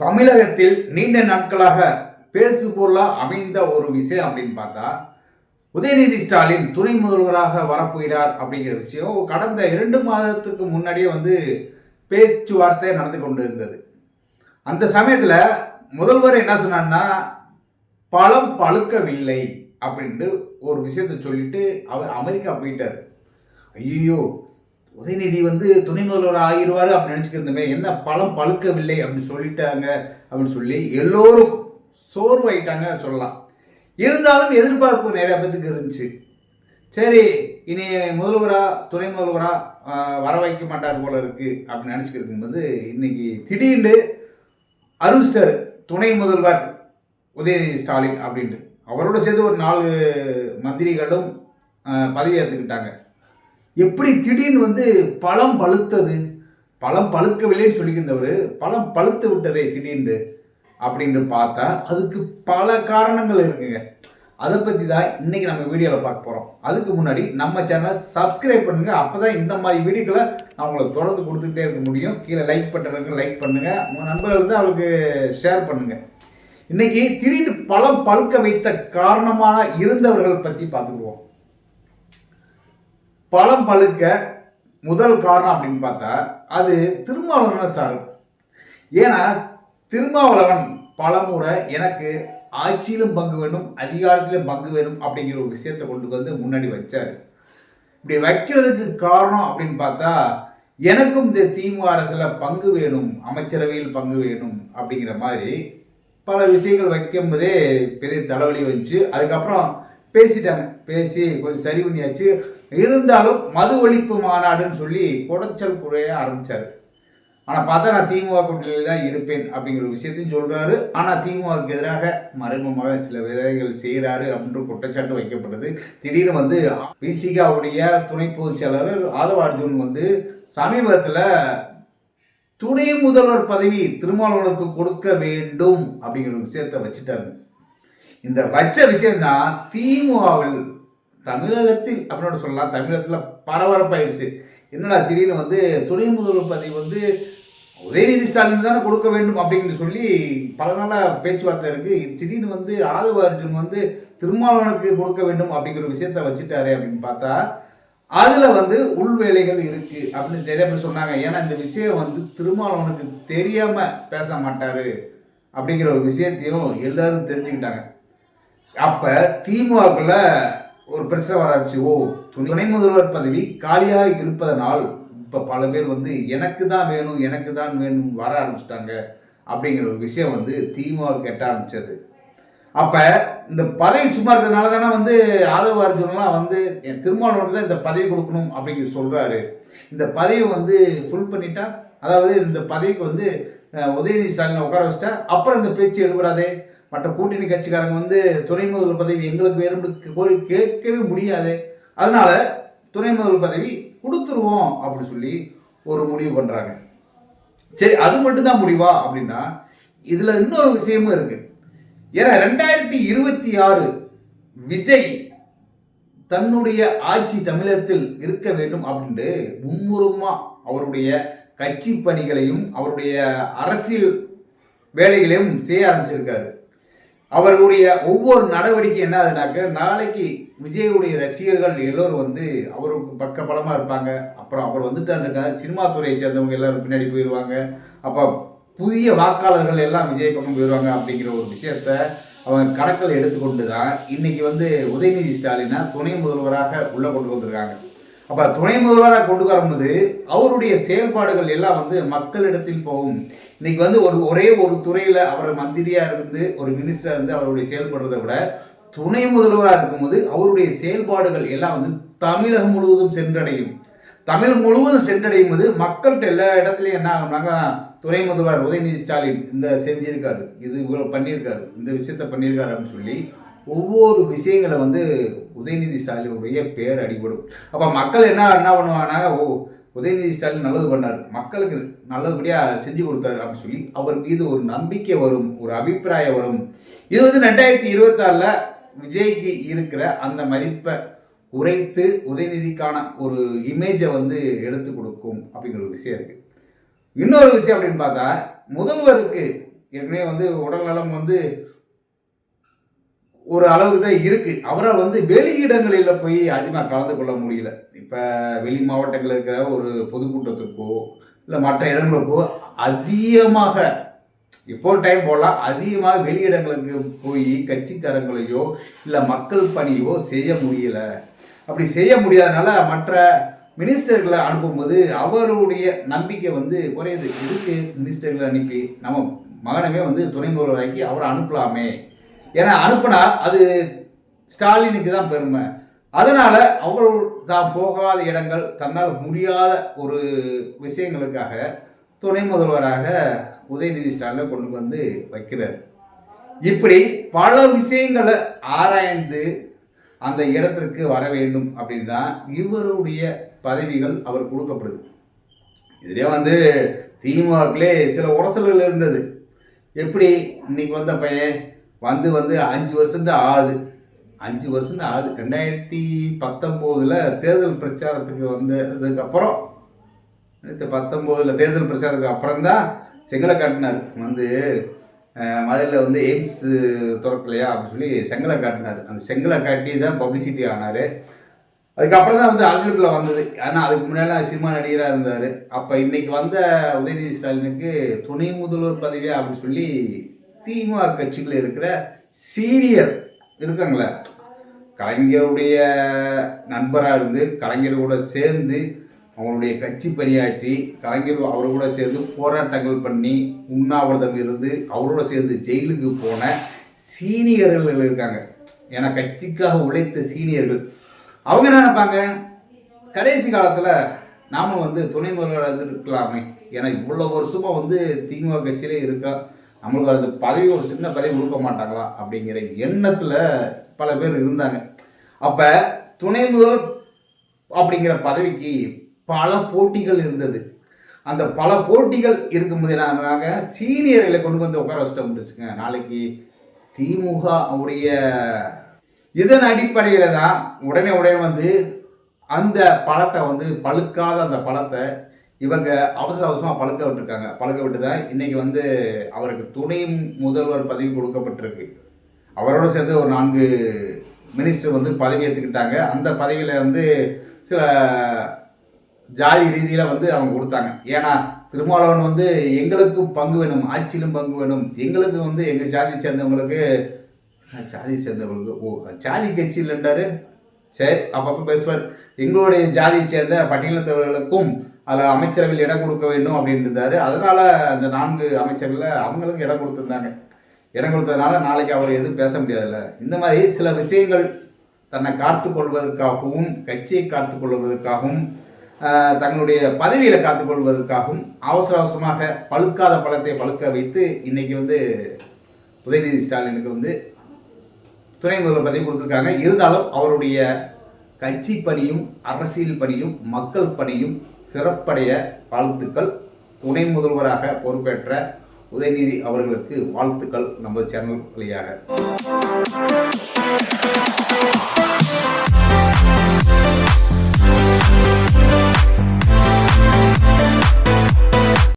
தமிழகத்தில் நீண்ட நாட்களாக பேசு அமைந்த ஒரு விஷயம் அப்படின்னு பார்த்தா உதயநிதி ஸ்டாலின் துணை முதல்வராக வரப்போகிறார் அப்படிங்கிற விஷயம் கடந்த இரண்டு மாதத்துக்கு முன்னாடியே வந்து பேச்சுவார்த்தை நடந்து கொண்டு இருந்தது அந்த சமயத்தில் முதல்வர் என்ன சொன்னார்னா பழம் பழுக்கவில்லை அப்படின்ட்டு ஒரு விஷயத்தை சொல்லிட்டு அவர் அமெரிக்கா போயிட்டார். ஐயோ உதயநிதி வந்து துணை முதல்வர் ஆகிடுவார் அப்படின்னு நினச்சிக்கிறதுமே என்ன பழம் பழுக்கவில்லை அப்படின்னு சொல்லிட்டாங்க அப்படின்னு சொல்லி எல்லோரும் சோர்வாயிட்டாங்க சொல்லலாம். இருந்தாலும் எதிர்பார்ப்பு நிறைய பேத்துக்கு இருந்துச்சு. சரி இனி முதல்வரா துணை முதல்வரா வர வைக்க மாட்டார் போல இருக்கு அப்படின்னு நினச்சிக்கிறது வந்து இன்னைக்கு திடீர்னு அருண்ஸ்டர் துணை முதல்வர் உதயநிதி ஸ்டாலின் அப்படின்ட்டு அவரோட சேர்த்து ஒரு நாலு மந்திரிகளும் பதவியேற்றுக்கிட்டாங்க பதவி ஏற்றுக்கிட்டாங்க எப்படி திடீர்னு வந்து பழம் பழுத்தது? பழம் பழுக்கவில்லைன்னு சொல்லியிருந்தவர் பழம் பழுத்து விட்டதே திடீர்னு அப்படின்னு பார்த்தா அதுக்கு பல காரணங்கள் இருக்குங்க. அதை பற்றி தான் இன்றைக்கி நம்ம வீடியோவில் பார்க்க போகிறோம் அதுக்கு முன்னாடி நம்ம சேனலை சப்ஸ்கிரைப் பண்ணுங்கள் அப்போ தான் இந்த மாதிரி வீடியோக்களை நான் உங்களுக்கு தொடர்ந்து கொடுத்துக்கிட்டே இருக்க முடியும். கீழே லைக் பண்ணுறதுக்கு லைக் பண்ணுங்கள் உங்கள் நண்பர்கள் வந்து அவருக்கு ஷேர் பண்ணுங்க. இன்றைக்கி திடீர்னு பழம் பழுக்க வைத்த காரணமாக இருந்தவர்கள் பற்றி பார்த்துக்குவோம் பழம் பழுக்க முதல் காரணம் அப்படின்னு பார்த்தா அது திருமாவளவன் சார். ஏன்னா திருமாவளவன் பலமுறை எனக்கு ஆட்சியிலும் பங்கு வேணும் அதிகாரத்திலும் பங்கு வேணும் அப்படிங்கிற ஒரு விஷயத்தை கொண்டு வந்து முன்னாடி வச்சார். இப்படி வைக்கிறதுக்கு காரணம் அப்படின்னு பார்த்தா எனக்கும் இந்த திமுக அரசில் பங்கு வேணும் அமைச்சரவையில் பங்கு வேணும் அப்படிங்கிற மாதிரி பல விஷயங்கள் வைக்கும்போதே பெரிய தலைவலி வந்துச்சு. அதுக்கப்புறம் பேசிட்டாங்க. பேசி கொஞ்சம் சரி பண்ணியாச்சு. இருந்தாலும் மது ஒழிப்பு மாநாடுன்னு சொல்லி குடைச்சல் குறைய ஆரம்பித்தார் ஆனால் பார்த்தா நான் திமுக கூட்டணியில் தான் இருப்பேன் அப்படிங்கிற ஒரு விஷயத்தையும் சொல்கிறாரு ஆனால் திமுகவுக்கு எதிராக மறைமுகமாக சில வேலைகள் செய்கிறாரு அப்படின்ற குற்றச்சாட்டு வைக்கப்பட்டது திடீர்னு வந்து பிசிகாவுடைய துணை பொதுச் செயலாளர் ஆதவ அர்ஜுன் வந்து சமீபத்தில் துணை முதல்வர் பதவி திருமாவளவனுக்கு கொடுக்க வேண்டும் அப்படிங்கிற விஷயத்தை வச்சுட்டாங்க இந்த வச்ச விஷயம்தான் திமுகவில் தமிழகத்தில் அப்படின்னு சொல்லலாம். தமிழகத்தில் பரபரப்பாயிடுச்சு என்னடா திடீர்னு வந்து துணை முதல்வர் பதவி வந்து உதயநிதி ஸ்டாலின் தானே கொடுக்க வேண்டும் அப்படின்னு சொல்லி பல நாளாக பேச்சுவார்த்தை இருக்கு. திடீர்னு வந்து ஆதவ அர்ஜுன் வந்து திருமாவளவனுக்கு கொடுக்க வேண்டும் அப்படிங்கிற ஒரு விஷயத்த வச்சுட்டாரு அப்படின்னு பார்த்தா அதுல வந்து உள்வேலைகள் இருக்குது இருக்கு அப்படின்னு நிறைய பேர் சொன்னாங்க. ஏன்னா இந்த விஷயம் வந்து திருமாவளவனுக்கு தெரியாம பேச மாட்டாரு அப்படிங்கிற ஒரு விஷயத்தையும் எல்லாரும் தெரிஞ்சுக்கிட்டாங்க. அப்ப திமுகக்குள்ள ஒரு பிரச்சனை வர ஆரம்பிச்சு ஓ துணை முதல்வர் பதவி காலியாக இருப்பதனால் இப்போ பல பேர் வந்து எனக்கு தான் வேணும் எனக்கு தான் வேணும் வர ஆரம்பிச்சிட்டாங்க. அப்படிங்கிற ஒரு விஷயம் வந்து திமுக கெட்ட ஆரம்பிச்சது. அப்போ இந்த பதவி சும்மா இருக்கிறதுனால தானே வந்து ஆதவ அர்ஜுன்லாம் வந்து என் திருமாவளவனுக்கு தான் இந்த பதவி கொடுக்கணும் அப்படிங்கிற சொல்கிறாரு இந்த பதவி வந்து ஃபுல் பண்ணிட்டா அதாவது இந்த பதவிக்கு வந்து உதயநிதி ஸ்டாலினை உட்கார வச்சுட்டா அப்புறம் இந்த பேச்சு எடுபடாதே மற்ற கூட்டணி கட்சிக்காரங்க வந்து துணை முதல்வர் பதவி எங்களுக்கு வேணும்னு கேட்கவே முடியாது. அதனால துணை முதல்வர் பதவி கொடுத்துருவோம் அப்படின்னு சொல்லி ஒரு முடிவு பண்ணுறாங்க சரி அது மட்டும் தான் முடிவா அப்படின்னா இதில் இன்னொரு விஷயமும் இருக்கு. ஏன்னா ரெண்டாயிரத்தி இருபத்தி ஆறு விஜய் தன்னுடைய ஆட்சி தமிழகத்தில் இருக்க வேண்டும் அப்படின்ட்டு மும்முரமா அவருடைய கட்சி பணிகளையும் அவருடைய அரசியல் வேலைகளையும் செய்ய ஆரம்பிச்சிருக்காரு. அவர்களுடைய ஒவ்வொரு நடவடிக்கை என்ன ஆகுதுனாக்க நாளைக்கு விஜயுடைய ரசிகர்கள் எல்லோரும் வந்து அவருக்கு பக்க பலமாக இருப்பாங்க. அப்புறம் அவர் வந்துட்டாருக்கா சினிமா துறையை சேர்ந்தவங்க எல்லாரும் பின்னாடி போயிடுவாங்க அப்போ புதிய வாக்காளர்கள் எல்லாம் விஜய் பக்கம் போயிடுவாங்க அப்படிங்கிற ஒரு விஷயத்த அவங்க கணக்கில் எடுத்துக்கொண்டு தான் இன்னைக்கு வந்து உதயநிதி ஸ்டாலினை துணை முதல்வராக உள்ளே கொண்டு வந்திருக்காங்க. அப்ப துணை முதல்வராக கொண்டு வரும்போது அவருடைய செயல்பாடுகள் எல்லாம் வந்து மக்களிடத்தில் போகும். இன்னைக்கு வந்து ஒரு ஒரே ஒரு துறையில அவர் மந்திரியா இருந்து ஒரு மினிஸ்டரா இருந்து அவருடைய செயல்படுறதை விட துணை முதல்வராக இருக்கும்போது அவருடைய செயல்பாடுகள் எல்லாம் வந்து தமிழகம் முழுவதும் சென்றடையும். தமிழ் முழுவதும் சென்றடையும் போது மக்கள்கிட்ட எல்லா இடத்துலையும் என்ன ஆகுனாங்க துணை முதல்வர் உதயநிதி ஸ்டாலின் இந்த செஞ்சிருக்காரு இது இவ்வளோ பண்ணியிருக்காரு இந்த விஷயத்த பண்ணியிருக்காரு அப்படின்னு சொல்லி ஒவ்வொரு விஷயங்களை வந்து உதயநிதி ஸ்டாலினுடைய பேர் அடிபடும். அப்போ மக்கள் என்ன என்ன பண்ணுவாங்கன்னா ஓ உதயநிதி ஸ்டாலின் நல்லது பண்ணார். மக்களுக்கு நல்லபடியாக செஞ்சு கொடுத்தாரு அப்படின்னு சொல்லி அவர் மீது ஒரு நம்பிக்கை வரும் ஒரு அபிப்பிராயம் வரும். இது வந்து ரெண்டாயிரத்தி இருபத்தாறில் விஜய்க்கு இருக்கிற அந்த மதிப்பை குறைத்து உதயநிதிக்கான ஒரு இமேஜை வந்து எடுத்து கொடுக்கும் அப்படிங்கிற ஒரு விஷயம் இருக்கு. இன்னொரு விஷயம் அப்படின்னு பார்த்தா முதல்வருக்கு ஏற்கனவே வந்து உடல்நலம் வந்து ஒரு அளவுக்கு தான் இருக்கு. அவரால் வந்து வெளியிடங்களில் போய் அதிகமாக கலந்து கொள்ள முடியல. இப்போ வெளி மாவட்டங்களில் இருக்கிற ஒரு பொதுக்கூட்டத்துக்கோ இல்லை மற்ற இடங்களுக்கோ அதிகமாக இப்போ டைம் போடலாம் அதிகமாக வெளியிடங்களுக்கு போய் கட்சிக்காரங்களையோ இல்லை மக்கள் பணியோ செய்ய முடியல. அப்படி செய்ய முடியாதனால மற்ற மினிஸ்டர்களை அனுப்பும்போது அவருடைய நம்பிக்கை வந்து குறையுது. இதுக்கு மினிஸ்டர்களை அனுப்பி நம்ம மகனவே வந்து துணை முதல்வராக்கி அவரை அனுப்பலாமே? ஏன்னா அனுப்புனா அது ஸ்டாலினுக்கு தான் பெருமை. அதனால் அவர் தான் போகாத இடங்கள் தன்னால் முடியாத ஒரு விஷயங்களுக்காக துணை முதல்வராக உதயநிதி ஸ்டாலினை கொண்டு வந்து வைக்கிறார். இப்படி பல விஷயங்களை ஆராய்ந்து அந்த இடத்திற்கு வர வேண்டும் அப்படின்னு தான் இவருடைய பதவிகள் அவர் கொடுக்கப்படுது. இதுலேயே வந்து திமுகவிலே சில உரசல்கள் இருந்தது. எப்படி இன்னைக்கு வந்த பையன் வந்து வந்து அஞ்சு வருஷம்தான் ஆகுது. அஞ்சு வருஷம்தான் ஆகுது. ரெண்டாயிரத்தி பத்தொம்போதில் தேர்தல் பிரச்சாரத்துக்கு வந்ததுக்கப்புறம் ரெண்டாயிரத்தி பத்தொம்போதில் தேர்தல் பிரச்சாரத்துக்கு அப்புறம் தான் செங்கலை காட்டினார். வந்து மதுரையில் வந்து எய்ம்ஸ் திறக்கலையா அப்படின்னு சொல்லி செங்கலை காட்டினார். அந்த செங்கலை காட்டி தான் பப்ளிசிட்டி ஆனார். அதுக்கப்புறம் தான் வந்து அரசியலுக்குள்ள வந்தது. ஆனால் அதுக்கு முன்னாடி சினிமா நடிகராக இருந்தார். அப்போ இன்னைக்கு வந்த உதயநிதி ஸ்டாலினுக்கு துணை முதல்வர் பதவியா அப்படின்னு சொல்லி திமுக கட்சியில் இருக்கிற சீனியர் இருக்காங்களே கலைஞருடைய நண்பராக இருந்து கலைஞரோட சேர்ந்து அவங்களுடைய கட்சி பணியாற்றி கலைஞர் அவரோட சேர்ந்து போராட்டங்கள் பண்ணி உண்ணாவிரதம் இருந்து அவரோட சேர்ந்து ஜெயிலுக்கு போன சீனியர்கள் இருக்காங்க. ஏன்னா கட்சிக்காக உழைத்த சீனியர்கள். அவங்க என்ன நினைப்பாங்க? கடைசி காலத்தில் நாம் வந்து துணை முதல்வராக இருந்துருக்கலாமே. ஏன்னா இவ்வளோ வருஷமாக வந்து திமுக கட்சியிலே இருக்கா. நம்மளுக்கு அந்த பதவி ஒரு சின்ன பதவி கொடுக்க மாட்டாங்களா அப்படிங்கிற எண்ணத்தில் பல பேர் இருந்தாங்க. அப்போ துணை முதல்வர் அப்படிங்கிற பதவிக்கு பல போட்டிகள் இருந்தது. அந்த பல போட்டிகள் இருக்கும்போது நாங்கள் சீனியர்களை கொண்டு வந்து உட்கார வச்சுட்டோம் முடிச்சுங்க நாளைக்கு திமுக உடைய இதன் அடிப்படையில் தான் உடனே உடனே வந்து அந்த பழத்தை வந்து பழுக்காத அந்த பழத்தை இவங்க அவசர அவசரமாக பழக்க விட்டுருக்காங்க. பழக்க விட்டு தான் இன்றைக்கி வந்து அவருக்கு துணை முதல்வர் பதவி கொடுக்கப்பட்டிருக்கு. அவரோட சேர்ந்து ஒரு நான்கு மினிஸ்டர் வந்து பதவி ஏற்றுக்கிட்டாங்க அந்த பதவியில் வந்து சில ஜாதி ரீதியில் வந்து அவங்க கொடுத்தாங்க. ஏன்னா திருமாவளவன் வந்து எங்களுக்கும் பங்கு வேணும் ஆட்சியிலும் பங்கு வேணும். எங்களுக்கு வந்து எங்கள் ஜாதி சேர்ந்தவங்களுக்கு ஜாதி சேர்ந்தவங்களுக்கு ஓ ஜாதி கட்சி இல்லைன்றாரு. சரி அப்பப்போ பேசுவார். எங்களுடைய ஜாதியை சேர்ந்த பட்டியலத்தவர்களுக்கும் அதில் அமைச்சரவையில் இடம் கொடுக்க வேண்டும் அப்படின்ட்டு இருந்தாரு. அதனால அந்த நான்கு அமைச்சர்களில் அவங்களுக்கு இடம் கொடுத்துருந்தாங்க. இடம் கொடுத்ததுனால நாளைக்கு அவர் எதுவும் பேச முடியாதுல்ல. இந்த மாதிரி சில விஷயங்கள் தன்னை காத்து கொள்வதற்காகவும் கட்சியை காத்து கொள்வதற்காகவும் தங்களுடைய பதவியில் காத்து கொள்வதற்காகவும் அவசர அவசரமாக பழுக்காத பழத்தை பழுக்க வைத்து இன்னைக்கு வந்து உதயநிதி ஸ்டாலினுக்கு வந்து துணை முதல்வர் பதவி கொடுத்துருக்காங்க. இருந்தாலும் அவருடைய கட்சி பணியும் அரசியல் பணியும் மக்கள் பணியும் சிறப்படைய வாழ்த்துக்கள். துணை முதல்வராக பொறுப்பேற்ற உதயநிதி அவர்களுக்கு வாழ்த்துக்கள் நமது சேனல் வழியாக.